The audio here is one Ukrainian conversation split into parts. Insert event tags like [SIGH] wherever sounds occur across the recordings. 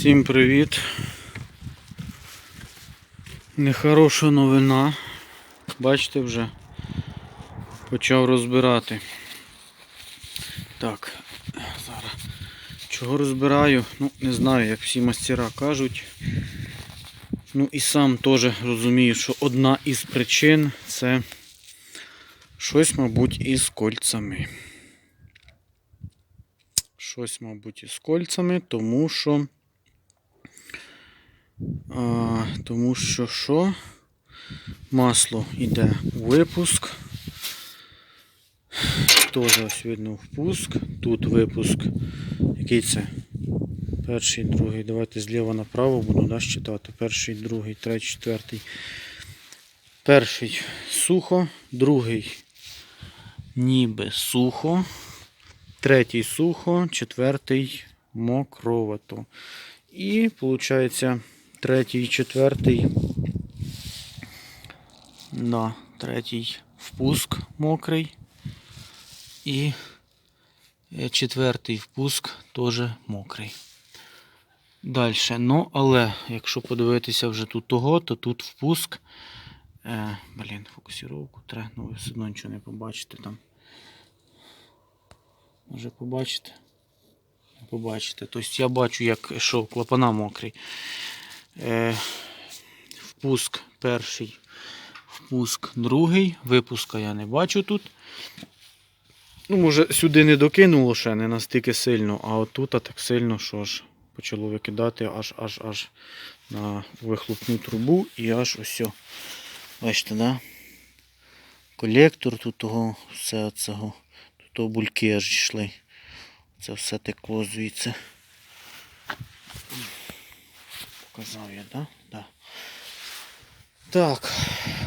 Всім привіт. Нехороша новина. Бачите вже. Почав розбирати. Так, зараз. Чого розбираю? Ну, не знаю, як всі мастера кажуть. Ну і сам теж розумію, що одна із причин це щось, мабуть, із кольцями. Щось, мабуть, із кольцями, тому що. А, тому що що? Масло йде у випуск. Теж ось видно впуск. Тут випуск. Який це? Перший, другий. Давайте зліва направо буду да, читати. Перший, другий, третій, четвертий. Перший сухо, другий ніби сухо, третій сухо, четвертий мокровато. І виходить третій, четвертий. Да, третій впуск мокрий. І е, четвертий впуск теж мокрий. Далі. Ну, але якщо подивитися вже тут того, то тут впуск. Е, блін, фокусировку треба, ну ви все одно нічого не побачите там. Може побачите? Побачите. Тобто я бачу, як що клапана мокрий. Е, впуск перший, впуск другий. Випуска я не бачу тут. Ну, може, сюди не докинуло ще не настільки сильно, а отут так сильно, що ж почало викидати аж аж аж на вихлопну трубу і аж ось. Бачите, да? Колектор тут того, все цього. Тут бульки аж йшли. Це все текло звідси. Показав я, да? Да. Так,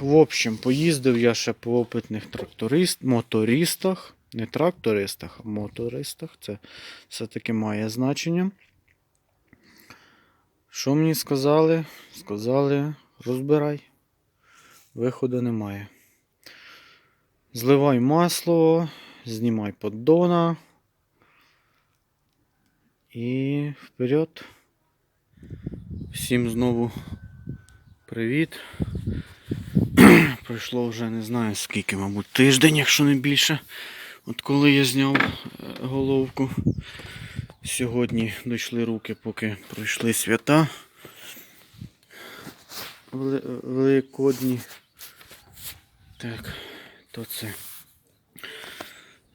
в общем, поїздив я ще по опитних тракторист, мотористах. Не трактористах, а мотористах. Це все-таки має значення. Що мені сказали? Сказали, розбирай. Виходу немає. Зливай масло, знімай поддона. І вперед. Всім знову привіт. [CLEARS THROAT] Пройшло вже не знаю скільки, мабуть, тиждень, якщо не більше. От коли я зняв е, головку. Сьогодні дійшли руки, поки пройшли свята. Великодні. Так, то це.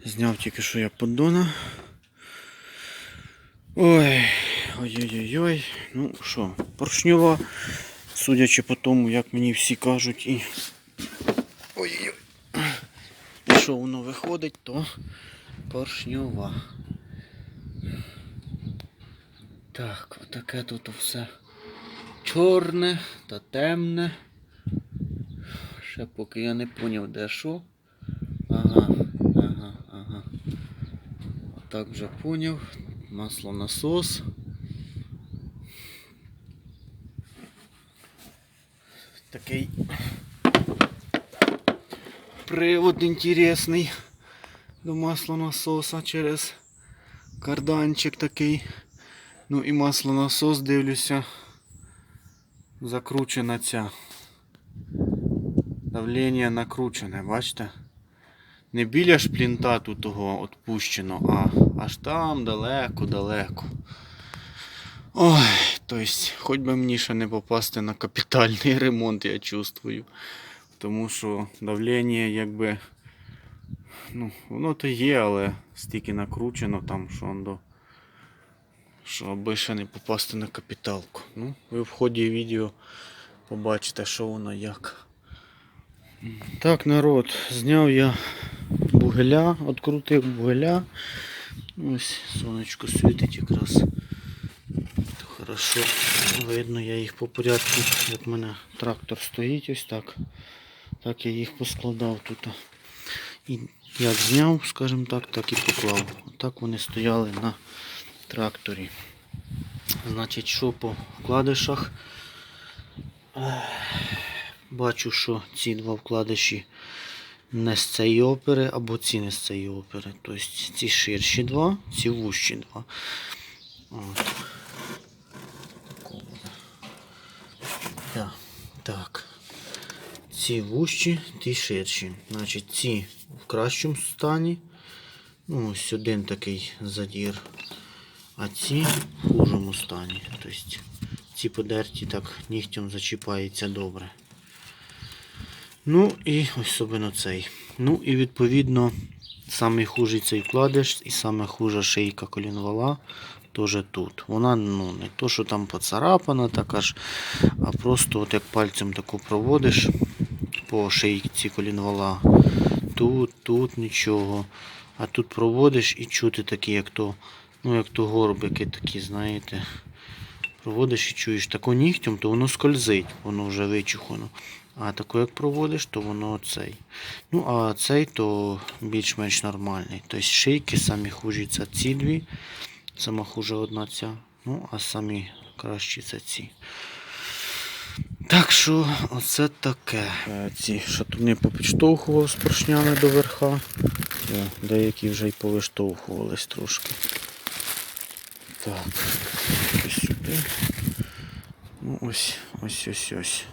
Зняв тільки що я поддона. Ой, ой-ой-ой. Ну що, поршньова, судячи по тому, як мені всі кажуть, і. Ой-ой-ой. І що воно виходить, то поршньова. Так, отаке тут все чорне та темне. Ще поки я не поняв де що. Ага, ага, ага. Отак вже поняв. Масло Такий привод інтересний до маслонасоса через карданчик такий. Ну і маслонасос дивлюся. Закручена ця. Давлення накручене, бачите? Не біля шплінта тут того отпущено, а аж там далеко-далеко. Ой, тобто, хоч би мені ще не попасти на капітальний [LAUGHS] ремонт, я чувствую. Тому що давлення якби. Ну, воно то є, але стільки накручено там, що до. Що аби ще не попасти на капіталку. Ну, ви в ході відео побачите, що воно як. Так, народ, зняв я бугеля, відкрутив бугеля. Ось сонечко світить якраз. Хорошо видно, я їх по порядку, як в мене трактор стоїть, ось так. Так я їх поскладав тут. І як зняв, скажімо так, так і поклав. Отак вони стояли на тракторі. Значить, що по вкладишах? Бачу, що ці два вкладиші не з цієї опери, або ці не з цієї опери. Тобто ці ширші два, ці вущі два. От. Да. Так. Ці вущі, ті ширші. Значить, ці в кращому стані. Ну, ось один такий задір. А ці в хужому стані. Тобто ці подерті так нігтем зачіпається добре. Ну і особливо цей. Ну і відповідно, самий хужий цей вкладиш і саме хужа шийка колінвала теж тут. Вона ну, не то, що там поцарапана, така ж, а просто от як пальцем таку проводиш по шийці колінвала. Тут, тут нічого. А тут проводиш і чути такі, як то, ну, як то горбики такі, знаєте. Проводиш і чуєш тако нігтем, то воно скользить, воно вже вичухано. А тако як проводиш, то воно цей. Ну, а цей то більш-менш нормальний. Тобто шийки самі хужі це ці дві. Сама хуже одна ця. Ну, а самі кращі це ці. Так що, оце таке. Е, Ці шатуни попідштовхував з поршнями до верха. Деякі вже й повиштовхувались трошки. Так, ось сюди. Ну, ось, ось, ось, ось.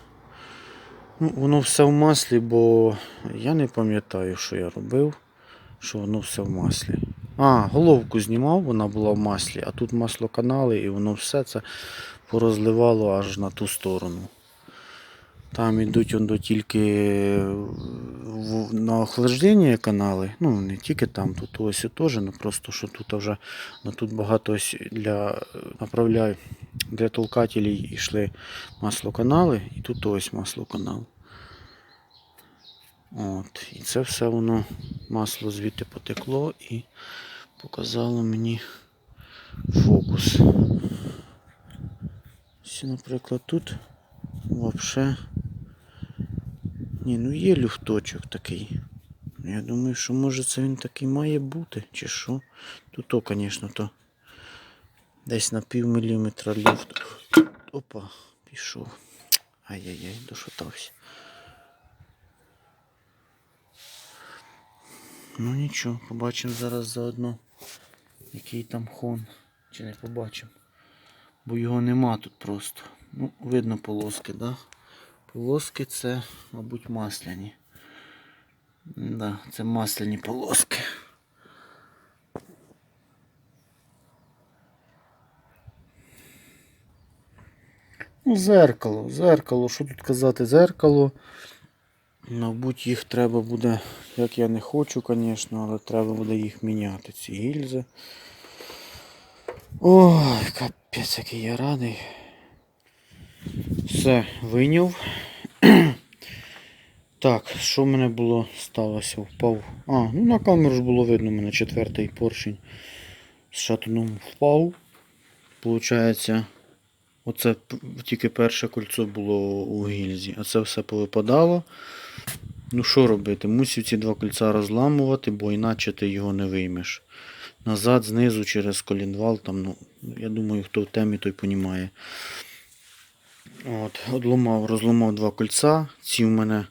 Ну, воно все в маслі, бо я не пам'ятаю, що я робив, що воно все в маслі. А, головку знімав, вона була в маслі, а тут масло канали і воно все це порозливало аж на ту сторону. Там ідуть он тільки на охлаждення канали. Ну, не тільки там, тут ось і теж, ну просто що тут вже ну, тут багато ось для направляю для толкателей йшли маслоканали, і тут ось маслоканал. От, і це все воно масло звідти потекло і показало мені фокус. Ось, наприклад, тут взагалі. Ні, ну є люфточок такий. Я думаю, що може це він такий має бути, чи що. Тут то, звісно, то десь на пів міліметра люфт. Опа, пішов. Ай-яй-яй, дошатався. Ну нічого, побачимо зараз заодно, який там хон. Чи не побачимо. Бо його нема тут просто. Ну, видно полоски, да? Полоски це, мабуть, масляні. Да, це масляні полоски. Ну, зеркало, зеркало, що тут казати, зеркало. Мабуть, їх треба буде, як я не хочу, звісно, але треба буде їх міняти, ці гільзи. Ой, капець, який я радий. Все, вийняв. [CLEARS THROAT] Так, що в мене було сталося? Впав. А, ну на камеру ж було видно, у мене четвертий поршень з шатуном впав. Получається, оце тільки перше кольцо було у гільзі, а це все повипадало. Ну що робити? Мусив ці два кольця розламувати, бо іначе ти його не виймеш. Назад, знизу, через колінвал, там, ну, я думаю, хто в темі, той понімає. От, одломав, розломав два кольця. Ці в мене,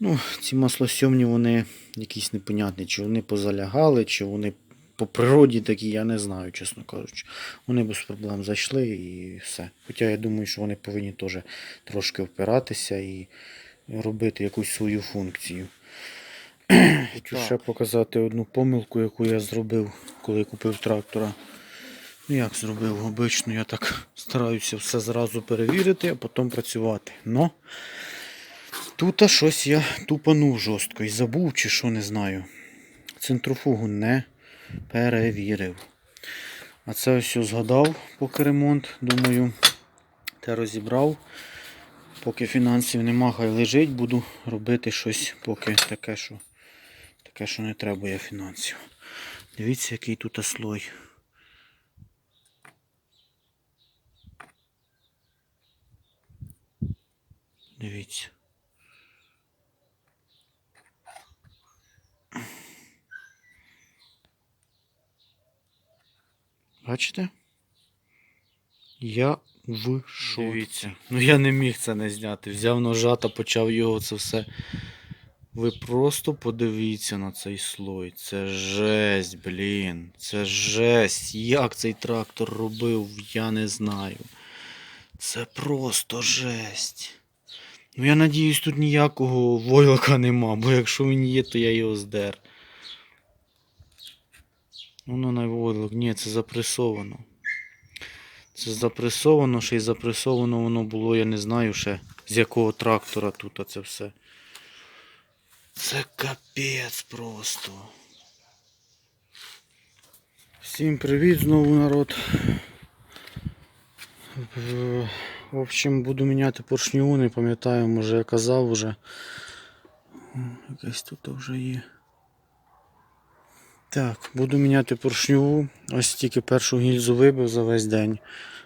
ну, ці маслосьомні, вони якісь непонятні, чи вони позалягали, чи вони по природі такі, я не знаю, чесно кажучи. Вони без проблем зайшли і все. Хоча я думаю, що вони повинні теж трошки впиратися і робити якусь свою функцію. Хочу ще показати одну помилку, яку я зробив, коли купив трактора. Ну як зробив? Обично я так стараюся все зразу перевірити, а потім працювати. Но тут щось я тупанув жорстко і забув чи що не знаю. Центрофугу не перевірив. А це ось згадав, поки ремонт. Думаю, те розібрав. Поки фінансів нема, хай лежить, буду робити щось поки таке, що, таке, що не треба фінансів. Дивіться, який тут слой. Дивіться. Бачите? Я в шоці. Дивіться. Ну я не міг це не зняти. Взяв ножа та почав його це все. Ви просто подивіться на цей слой. Це жесть, блін. Це жесть. Як цей трактор робив, я не знаю. Це просто жесть. Ну я надіюсь, тут ніякого войлока нема, бо якщо він є, то я його здер. Воно на войлок. Ні, це запресовано. Це запресовано, ще й запресовано воно було, я не знаю ще з якого трактора тут це все. Це капець просто. Всім привіт знову народ. В общем, буду міняти поршню, не пам'ятаю, може я казав вже. О, Якась тут вже є. Так, буду міняти поршню. Ось тільки першу гільзу вибив за весь день.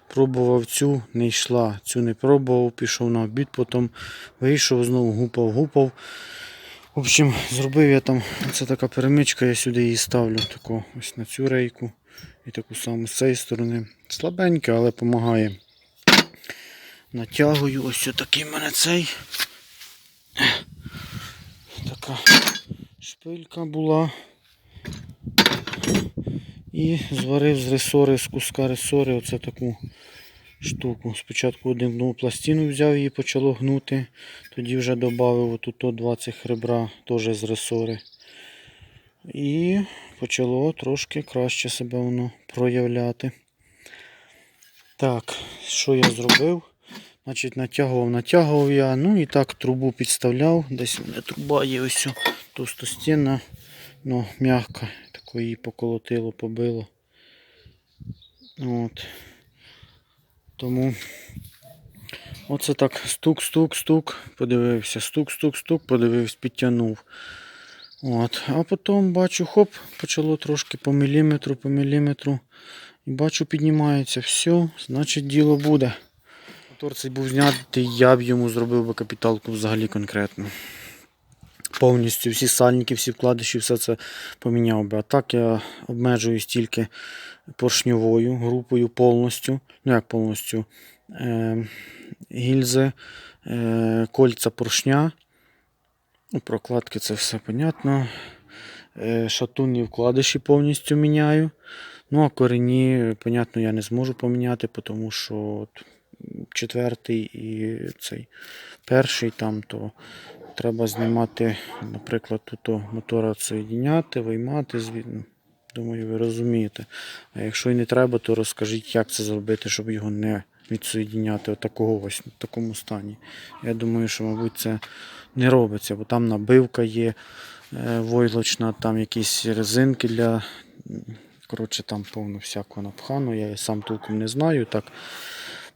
Пробував цю, не йшла. Цю не пробував, пішов на обід, потім вийшов, знову гупав, гупав. В общем, зробив я там, це така перемичка, я сюди її ставлю таку, ось на цю рейку і таку саму з цієї сторони. Слабенька, але допомагає. Натягую, ось такий в мене цей. Така шпилька була. І зварив з ресори, з куска ресори, оце таку штуку. Спочатку одну пластину взяв її, почало гнути. Тоді вже додав отут два цих ребра теж з ресори. І почало трошки краще себе воно проявляти. Так, що я зробив? Значить, натягував, натягував я, ну і так трубу підставляв. Десь у мене труба є ось товстостінна, ну, м'яка. Тако її поколотило, побило. От. Тому оце так стук-стук-стук, подивився, стук-стук-стук, подивився, підтягнув. От. А потім бачу, хоп, почало трошки по міліметру, по міліметру. І бачу, піднімається. Все, значить діло буде. Мотор цей був знятий, я б йому зробив би капіталку взагалі конкретно. Повністю всі сальники, всі вкладиші, все це поміняв би. А так я обмежуюсь тільки поршньовою групою повністю. Ну як повністю? Е, гільзи, е, кольця поршня. Ну, прокладки це все понятно. Е, шатунні вкладиші повністю міняю. Ну, а корені, понятно, я не зможу поміняти, тому що от четвертий і цей перший там, то треба знімати, наприклад, тут мотора соєдіняти, виймати звідно. Думаю, ви розумієте. А якщо і не треба, то розкажіть, як це зробити, щоб його не відсоєдіняти отакого ось в такому стані. Я думаю, що, мабуть, це не робиться, бо там набивка є е, войлочна, там якісь резинки для. Коротше, там повно всякого напхано. Я сам толком не знаю. Так,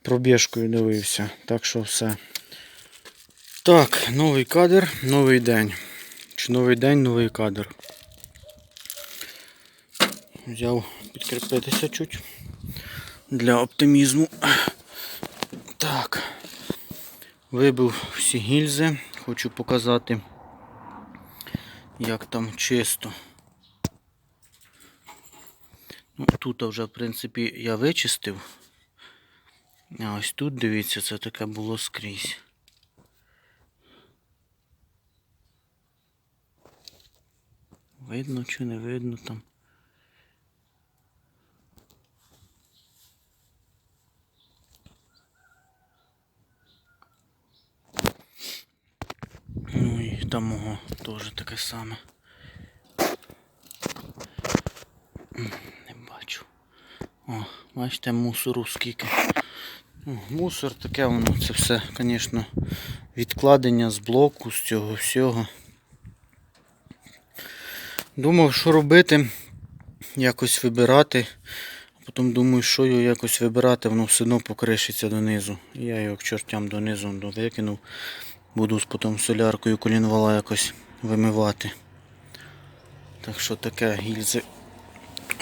пробіжкою дивився. Так що все. Так, новий кадр, новий день. Чи новий день, новий кадр. Взяв підкріпитися чуть для оптимізму. Так. Вибив всі гільзи. Хочу показати, як там чисто. Ну, тут вже, в принципі, я вичистив. А ось тут, дивіться, це таке було скрізь. Видно чи не видно там. Ну і там мого теж таке саме. Не бачу. О, бачите, мусору скільки. Ну, Мусор таке воно, це все, звісно, відкладення з блоку, з цього всього. Думав, що робити, якось вибирати. Потім думаю, що його якось вибирати, воно все одно покришиться донизу. Я його к чортям донизу ну, викинув. Буду потім соляркою колінвала якось вимивати. Так що таке гільзи.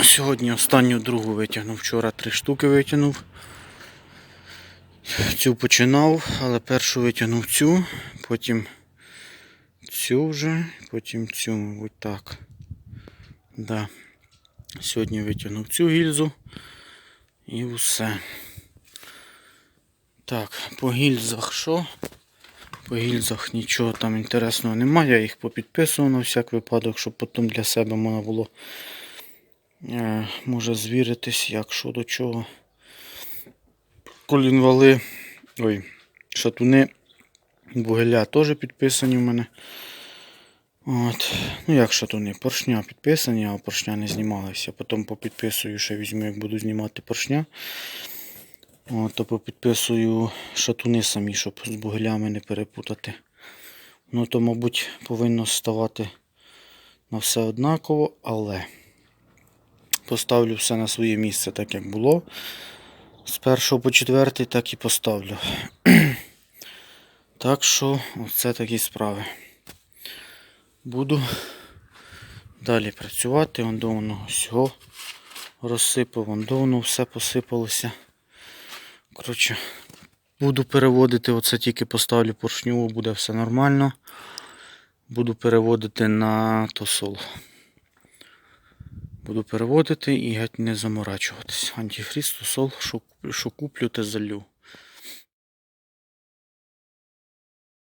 Сьогодні останню другу витягнув. Вчора три штуки витягнув. Цю починав, але першу витягнув цю, потім цю вже, потім цю, мабуть, так. Да. Сьогодні витягнув цю гільзу і все. Так, по гільзах що? По гільзах нічого там інтересного немає, я їх попідписував на всяк випадок, щоб потім для себе можна було е, може звіритись, як що до чого. Колінвали Ой, шатуни вугілля теж підписані в мене. От. Ну як шатуни? Поршня підписані, а поршня не знімалися. Потім попідписую, ще візьму, як буду знімати поршня. От, то попідписую шатуни самі, щоб з вугілями не перепутати. Ну то, мабуть, повинно ставати на все однаково, але поставлю все на своє місце, так як було. З першого по четвертий так і поставлю. [CLEARS THROAT] Так що, оце такі справи. Буду далі працювати. Вон до воно всього розсипав, вон до воно все посипалося. Коротше, буду переводити, оце тільки поставлю поршню, буде все нормально. Буду переводити на тосол. Буду переводити і геть не заморачуватись. Антифріз, тосол, що куплю, те залю.